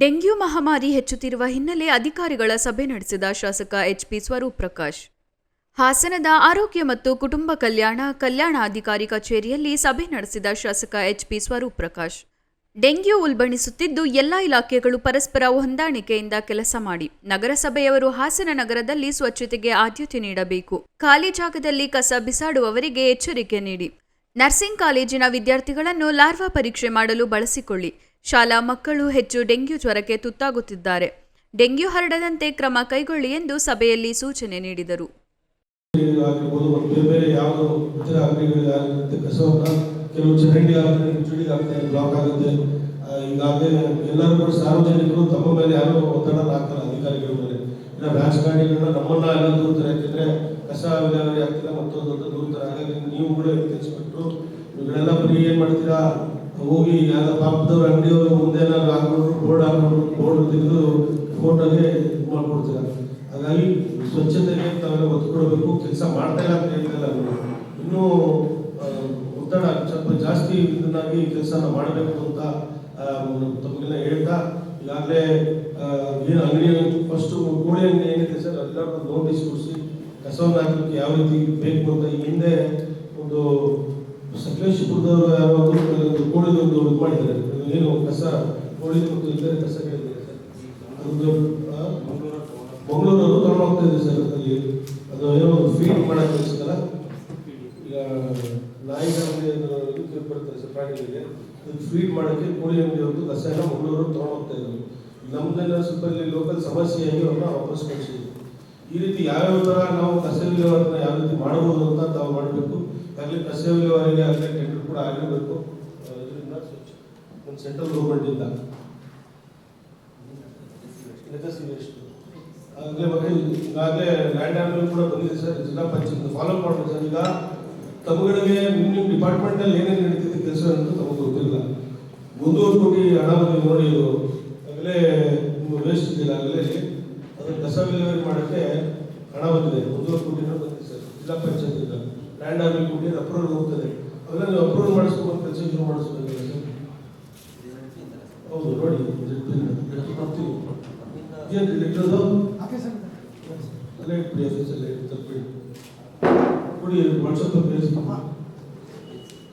Dengue ಮಹಾಮಾರಿ ಹೆಚ್ಚುತ್ತಿರುವ ಹಿನ್ನೆಲೆ ಅಧಿಕಾರಿಗಳ ಸಭೆ ನಡೆಸಿದ ಶಾಸಕ ಎಚ್ಪಿ ಸ್ವರೂಪ್ ಪ್ರಕಾಶ್. ಹಾಸನದ ಆರೋಗ್ಯ ಮತ್ತು ಕುಟುಂಬ ಕಲ್ಯಾಣ, ಕಲ್ಯಾಣಾಧಿಕಾರಿ ಕಚೇರಿಯಲ್ಲಿ ಸಭೆ ನಡೆಸಿದ ಶಾಸಕ ಎಚ್ಪಿ ಸ್ವರೂಪ್ ಪ್ರಕಾಶ್. ಡೆಂಗ್ಯೂ ಉಲ್ಬಣಿಸುತ್ತಿದ್ದು ಎಲ್ಲ ಇಲಾಖೆಗಳು ಪರಸ್ಪರ ಹೊಂದಾಣಿಕೆಯಿಂದ ಕೆಲಸ ಮಾಡಿ, ನಗರಸಭೆಯವರು ಹಾಸನ ನಗರದಲ್ಲಿ ಸ್ವಚ್ಛತೆಗೆ ಆದ್ಯತೆ ನೀಡಬೇಕು, ಖಾಲಿ ಜಾಗದಲ್ಲಿ ಕಸ ಬಿಸಾಡುವವರಿಗೆ ಎಚ್ಚರಿಕೆ ನೀಡಿ. ನರ್ಸಿಂಗ್ ಕಾಲೇಜಿನ ವಿದ್ಯಾರ್ಥಿಗಳನ್ನು ಲಾರ್ವಾ ಪರೀಕ್ಷೆ ಮಾಡಲು ಬಳಸಿಕೊಳ್ಳಿ ಶಾಲಾ ಮಕ್ಕಳು ಹೆಚ್ಚು ಡೆಂಗ್ಯೂ ಜ್ವರಕ್ಕೆ ತುತ್ತಾಗುತ್ತಿದ್ದಾರೆ. ಡೆಂಗ್ಯೂ ಹರಡದಂತೆ ಕ್ರಮ ಕೈಗೊಳ್ಳಿ ಎಂದು ಸಭೆಯಲ್ಲಿ ಸೂಚನೆ ನೀಡಿದರು. ಕೆಲವು ಚರಂಡಿ ಆಗುತ್ತೆ ಚುಡಿಗೆ ಆಗುತ್ತೆ ಬ್ಲಾಕ್ ಆಗುತ್ತೆ. ಈಗಾಗಲೇ ಎಲ್ಲರೂ ಸಾರ್ವಜನಿಕರು ತಮ್ಮ ಮೇಲೆ ಯಾರು ಒತ್ತಡ ಹಾಕ್ತಾರೆ ಅಧಿಕಾರಿಗಳ ಮೇಲೆ. ಇನ್ನು ರಾಜಕಾರಣಿಗಳನ್ನ ನಮ್ಮನ್ನ ಎಲ್ಲ ದೂರ್ತಾರೆ ಯಾಕಂದ್ರೆ ಕಸ ವಿಲೇವಾರಿ ಆಗ್ತಿಲ್ಲ ಮತ್ತೊಂದು ದೂರ್ತಾರೆ ಹಾಗಾಗಿ ನೀವು ಕೂಡ ತಿಳಿಸ್ಬಿಟ್ಟು ಇವುಗಳೆಲ್ಲ ಬರೀ ಏನು ಮಾಡ್ತೀರಾ? ಹೋಗಿ ಯಾರ ಪಾಪದವ್ರ ಅಂಗಡಿಯವರು ಮುಂದೆ ಏನಾದ್ರು ಹಾಕ್ಬಿಟ್ರು, ಬೋರ್ಡ್ ಹಾಕ್ಬಿಟ್ಟು ಬೋರ್ಡ್ ತೆಗೆದು ಫೋಟೋಗೆ ಮಾಡ್ಕೊಡ್ತೀರಾ ಹಾಗಾಗಿ ಸ್ವಚ್ಛತೆಗೆ ತಾವೆಲ್ಲ ಒತ್ತು ಕೊಡಬೇಕು ಕೆಲಸ ಮಾಡ್ತಾ ಇಲ್ಲ ಅಂತ ಹೇಳ್ತಿಲ್ಲ ನಾನು. ಇನ್ನೂ ಒತ್ತಡ ಸ್ವಲ್ಪ ಜಾಸ್ತಿ ಇದನ್ನಾಗಿ ಕೆಲಸನ ಮಾಡಬೇಕು ಅಂತ ತಮಗೆಲ್ಲ ಹೇಳ್ತಾ, ಈಗಾಗಲೇ ಏನು ಅಂಗಡಿಯಲ್ಲಿ ಫಸ್ಟ್ ಕೋಳಿ ಅಂಗಡಿ ಏನಿದೆ ಸರ್ ಎಲ್ಲರೂ ನೋಟಿಸ್ ಕೊಡಿಸಿ, ಕಸವನ್ನು ಹಾಕಲಿಕ್ಕೆ ಯಾವ ರೀತಿ ಬೇಕು ಅಂತ ಹಿಂದೆ ಒಂದು ಸಕಲೇಶ್ಪುರದವರು ಯಾರೋ ಒಂದು ಒಂದು ಇದು ಮಾಡಿದ್ದಾರೆ. ಏನು ಕಸ ಕೋಳಿ ಮತ್ತು ಇತರೆ ಕಸಗಳಿದೆ ಸರ್? ಒಂದು ಮಂಗಳೂರವರು ತಗೊಂಡು ಹೋಗ್ತಾ ಇದೆ ಸರ್ ಅಲ್ಲಿ ಅದು ಏನೋ ಒಂದು ಫೀಡ್ ಮಾಡಕ್ಕೆ ಸರ್ ಈಗ ನಾಯಿಗಳಿಗೆ ಇದಕ್ಕೆ ಬರ್ತಾರೆ ಸರ್ ಪ್ರಾಣಿಗಳಿಗೆ ಅದಕ್ಕೆ ಫೀಡ್ ಮಾಡೋಕ್ಕೆ ಕೋಳಿ ಅಂಗಡಿ ಒಂದು ಕಸನ ಮಂಗಳೂರು ತಗೊಂಡು ಹೋಗ್ತಾ ಇದ್ರು. ನಮ್ದೆಲ್ಲ ಸ್ವಲ್ಪ ಇಲ್ಲಿ ಲೋಕಲ್ ಸಮಸ್ಯೆಯಾಗಿ ಅವ್ರನ್ನ ವಾಪಸ್ ಕಳಿಸಿದ್ರು. ಈ ರೀತಿ ಯಾವ್ಯಾವ ಥರ ನಾವು ಕಸ ವಿಲೇವಾರಿನ ಯಾವ ರೀತಿ ಮಾಡಬಹುದು ಅಂತ ತಾವು ಮಾಡಬೇಕು. ಆಗಲಿ ಕಸ ವಿಲೇವಾರಿಗೆ ಆಗಲಿ ಟೆಂಡರ್ ಕೂಡ ಆಗಿರಬೇಕು ಒಂದು ಸೆಂಟ್ರಲ್ ಗೌರ್ಮೆಂಟಿಂದ ವೇಸ್ಟ್ ಆಗಲೇ ಮತ್ತೆ ಈಗಾಗಲೇ ಲ್ಯಾಂಡ್ ಆರ್ಡರ್ ಕೂಡ ಬಂದಿದೆ ಸರ್, ಜಿಲ್ಲಾ ಪಂಚಾಯತ್ ಫಾಲೋ ಮಾಡಬೇಕು ಸರ್. ಈಗ ತಮಗಳಿಗೆ ನಿಮ್ಮ ನಿಮ್ಮ ಡಿಪಾರ್ಟ್ಮೆಂಟ್ ಅಲ್ಲಿ ಏನೇನು ನಡೀತಿದೆ ಕೆಲಸ ಅಂತ ತಮಗೆ ಗೊತ್ತಿಲ್ಲ. ಒಂದೂವರೆ ಕೋಟಿ ಹಣ ಬಂದು ನೋಡಿ ಇದು. ಆಗಲೇ ವೇಸ್ಟ್ ಇದೆಯಲ್ಲ ಆಗಲೇ ಅದನ್ನು ಕಸ ವಿಲೇವಾರಿ ಮಾಡೋಕ್ಕೆ ಹಣ ಬಂದಿದೆ. ಒಂದೂವರೆ ಕೋಟಿ ಹಣ ಬಂದಿದೆ ಸರ್, ಜಿಲ್ಲಾ ಪಂಚಾಯತ್ ಇಂದ ಲ್ಯಾಂಡ್ ಆರ್ಡರ್ ಕೊಟ್ಟು ಅಪ್ರೂವಲ್ ಹೋಗ್ತದೆ ಅದನ್ನು ನೀವು ಅಪ್ರೂವಲ್ ಮಾಡಿಸ್ಕೊಂಡು ಕೆಲಸ ಶುರು ಮಾಡಿಸ್ಬೇಕಲ್ಲ ಸರ್ ಹೌದು ನೋಡಿ ಬರ್ತೀವಿ ಏನು ಲೆಟ್ರದು ಅಲ್ಲೇ ಇಟ್ಬಿಡಿ ಆಫೀಸಲ್ಲೇ ತಪ್ಪಿಡಿ ಕೊಡಿ ವಾಟ್ಸಪ್ ಬೇಸ್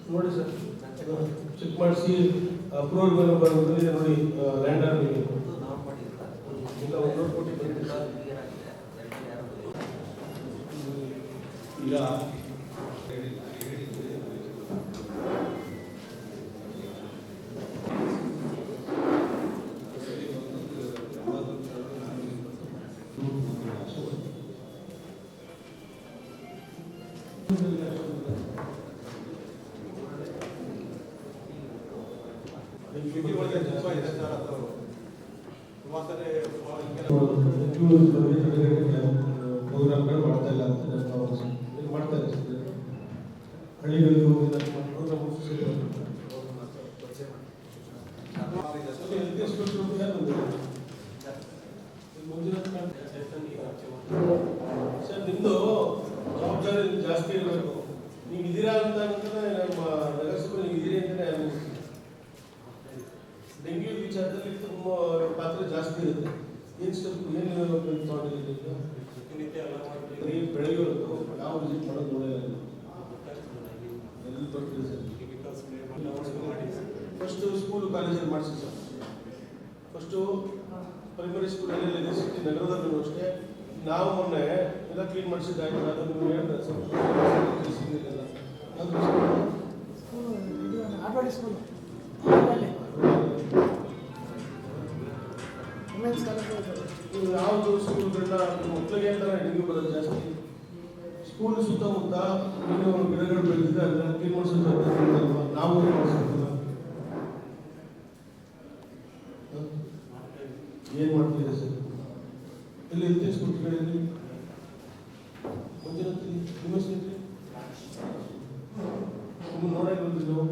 ನೋಡಿ ಸರ್ ಚೆಕ್ ಮಾಡಿಸಿ ಅಪ್ರೂವಲ್ ಮೇಲೆ ಬಂದಿದೆ ನೋಡಿ ಲ್ಯಾಂಡ್ ಆರ್ಡರ್ ಈಗ ಒಂದೂವರೆ ಕೋಟಿ ಬಂದಿದೆ ಸರ್. ಈಗ ಪ್ರೋಗ್ರಾಮ್ಗಳು ಮಾಡ್ತಾ ಇಲ್ಲ ಅಂತ ನನ್ನ ಮಾಡ್ತಾ ಸರ್. ಹಳ್ಳಿಗಳಿಗೆ ಸರ್ ನಿಮ್ಮದು ಜಾಸ್ತಿ ಇರಬೇಕು ನೀವು ಇದೀರಾ ಅಂತ ನಮ್ಮ ನಗರಸಭೆ ನೀವು ಇದೀರಿ ಅಂತಾನೆ ಅನ್ನಿಸ್ತು. ಡೆಂಗ್ಯೂ ವಿಚಾರದಲ್ಲಿ ತುಂಬ ಪಾತ್ರ ಜಾಸ್ತಿ ಇರುತ್ತೆ ಏನು ಸ್ಟೆಪ್ ಏನು ಬೆಳಗ್ಗೆ ಹೊತ್ತು ಯಾವ ವಿಸಿಟ್ ಮಾಡೋದು ನೋಡಿಲ್ಲ. ಎಲ್ಲಿ ಬರ್ತೀರಿ ಸರ್. ಫಸ್ಟ್ ಸ್ಕೂಲ್ ಕಾಲೇಜಲ್ಲಿ ಮಾಡಿಸಿ ಸರ್. ಫಸ್ಟು ಪ್ರೈಮರಿ ಸ್ಕೂಲ್ ಸ್ಕೂಲಲ್ಲಿ ಸಿಟಿ ನಗರದಲ್ಲೂ ಅಷ್ಟೇ. ನಾವು ಮೊನ್ನೆ ಎಲ್ಲ ಕ್ಲೀನ್ ಮಾಡಿಸಿದ್ದಾಯ್ತು. ಅದನ್ನು ಹೇಳಿದ್ರೆ ಸರ್. ತಿಳಿಸಿದ್ದೀರಲ್ಲ. ಅದು ಆಟವಾಡಿ ಸ್ಕೂಲ್ ನೀವು ಯಾವುದು ಸ್ಕೂಲ್ಗಳನ್ನ ಮಕ್ಕಳಿಗೆ ಅಂತಾನೆ ಡೆಂಗ್ಯೂ ಬರೋದು ಜಾಸ್ತಿ. ಸ್ಕೂಲ್ ಸುತ್ತಮುತ್ತ ಒಂದು ಗಿಡಗಳು ಬೆಳೆದಿದೆ, ಅದನ್ನ ಕ್ಲೀನ್ ಮಾಡಿಸೋದು ನಾವು ಮಾಡಿಸ್ಬೇಕಲ್ಲ ಏನು ಮಾಡ್ತೀರಾ ಸರ್? ಎಲ್ಲಿ ಎಲ್ಲಿ ಸ್ಕೂಲ್ಗಳಲ್ಲಿ ನಿಮ್ಮ ಹೆಸರು ನಿಮ್ಮ ನೋಡಕ್ಕೆ ಬಂದಿದ್ದು. ನಾವು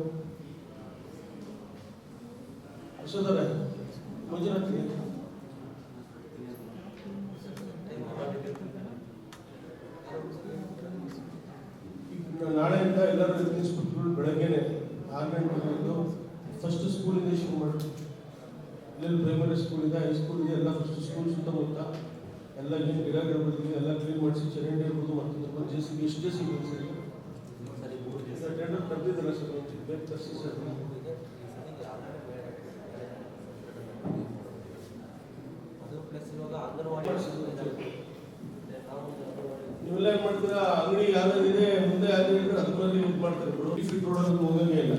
ಯಶೋಧರ ಮಂಜುನಾಥ್ ಈಗ ನಾಳೆಯಿಂದ ಎಲ್ಲರೂ ಇನ್ಸ್ಪೆಕ್ಟರ್ ಬೆಳಗ್ಗೆನೆ ಫಸ್ಟ್ ಸ್ಕೂಲಿಂದ ಶುರು ಮಾಡಿ ಇಲ್ಲಿ ಪ್ರೈಮರಿ ಸ್ಕೂಲ್ ಇದೆ ಹೈಸ್ಕೂಲ್ ಇದೆ ಎಲ್ಲ ಫಸ್ಟ್ ಸ್ಕೂಲ್ ಸುತ್ತಮುತ್ತ ಎಲ್ಲ ಏನು ಗಿಡಗಳು ಬೆಳೆದಿದೆ ಎಲ್ಲ ಕ್ಲೀನ್ ಮಾಡಿಸಿ ಚರಂಡಿ ಇರ್ಬೋದು ಮತ್ತು ತುಂಬ ಜೆ ಸಿ ಬಿ ಎಷ್ಟು ಜೆ ಸಿ ಬಿ ಸರಿ? ಸರ್ ಟೆಂಡರ್ ಕರೆದಿದ್ದಲ್ಲ ಸರ್ ಬೇಕು ತರಿಸಿ ಸರ್. ಏನು ಮಾಡ್ತೀರಾ? ಅಂಗಡಿ ಯಾವ್ದು ಇದೆ? ಮುಂದೆ ಯಾವ್ದು ಇದ್ರೆ ಯೂಸ್ ಮಾಡ್ತಾರೆ. ಬಿಡು ಫಿಟ್ ರೋಡ್ ಅಂತ ಹೋಗಂಗೆ ಇಲ್ಲ.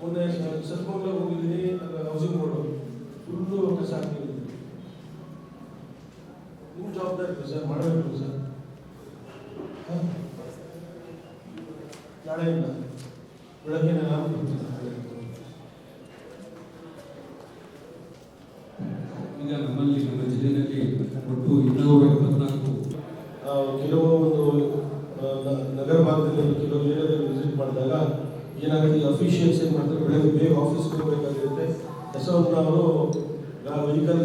ಮೊನ್ನೆ ಸ್ವಲ್ಪ ಹೋಗಿದ್ದೀನಿ. ಹೌಸಿಂಗ್ ಬೋರ್ಡ್ ಫುಲ್ಲು ಕಸ ಹಾಕಿದ್ದೀನಿ ನಿಮ್ಮ ಜವಾಬ್ದಾರಿ ಸರ್. ಮಾಡಬೇಕು ಸರ್? ನಾಳೆಯಿಂದ ಬೆಳಗ್ಗೆ ನಾನು ಒಟ್ಟು ಇನ್ನೂರ ಇಪ್ಪತ್ನಾಲ್ಕು ಕೆಲವು ಒಂದು ನಗರ ಭಾಗದಲ್ಲಿ ಕೆಲವು ಏರಿಯಾದಲ್ಲಿ ವಿಸಿಟ್ ಮಾಡಿದಾಗ ಏನಾಗುತ್ತೆ ಅಫಿಷಿಯಲ್ಸ್ ಏನು ಮಾಡ್ತಾರೆ, ಬೆಳಗ್ಗೆ ಬೇಗ ಆಫೀಸ್ಗೆ ಹೋಗ್ಬೇಕಾಗಿರುತ್ತೆ. ಕಸವನ್ನು ಅವರು ವೆಹಿಕಲ್